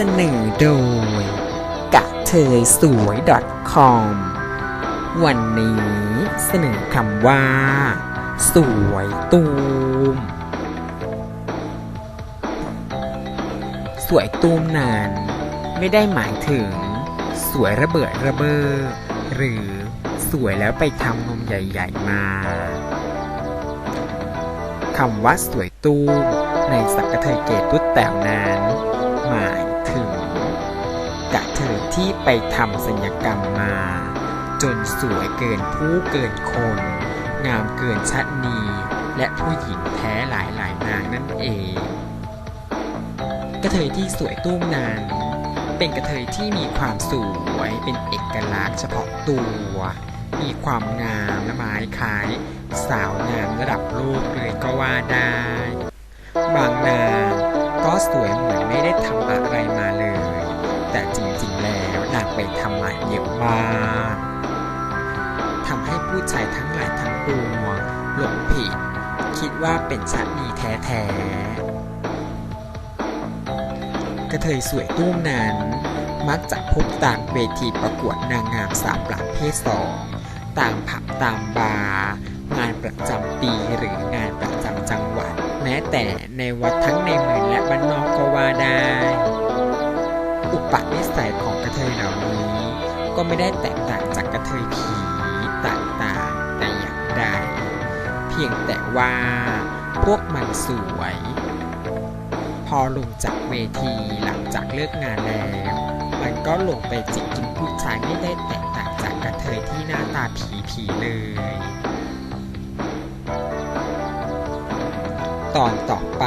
เสนอโดย กะเทยสวย .com วันนี้เสนอคำว่า สวยตูม สวยตูมนานไม่ได้หมายถึง สวยระเบิดระเบ้อหรือสวยแล้วไปทำนมใหญ่ๆมาคำว่าสวยตูมในสักกะเทยเกตุดแต๋วนั้นหมาย ที่ไปทำสัญญกรรมมา จนสวยเกินผู้เกินคน งามเกินชัดนี และผู้หญิงแท้หลายหลายๆนางนั่นเอง กระเทยที่สวยตุ้มนั้นเป็นกระเทยที่มีความสวยเป็นเอกลักษณ์เฉพาะตัว มีความงามและไม้คล้าย สาวงามระดับโลกเลยก็ว่าได้ บางนางก็สวยเหมือนไม่ได้ทำอะไรมา แต่จริงๆ แล้วนางไปทำมายเยอะมากทำให้ผู้ชายทั้งหลายทั้งปวงหลงผิด คิดว่าเป็นชาตินีแท้ๆ กระเทยสวยตุ้มนั้น มักจะพบตามเวทีประกวดนางงามสาวประเภทสองตามผับตามบาร์งานประจำปีหรืองานประจำจังหวัด แม้แต่ในวัดทั้งในเมืองและบ้านนอกก็ว่าได้ อุปนิสัยของกระเทยเหล่านี้ ก็ไม่ได้แตกต่างจากกระเทยผีต่างๆแต่อย่างใดเพียงแต่ว่าพวกมันสวย พอลงจากเวทีหลังจากเลิกงานแล้ว มันก็ลงไปจิกกินผู้ชายไม่ได้แตกต่างจากกระเทยที่หน้าตาผีผีๆเลย ตอนต่อไป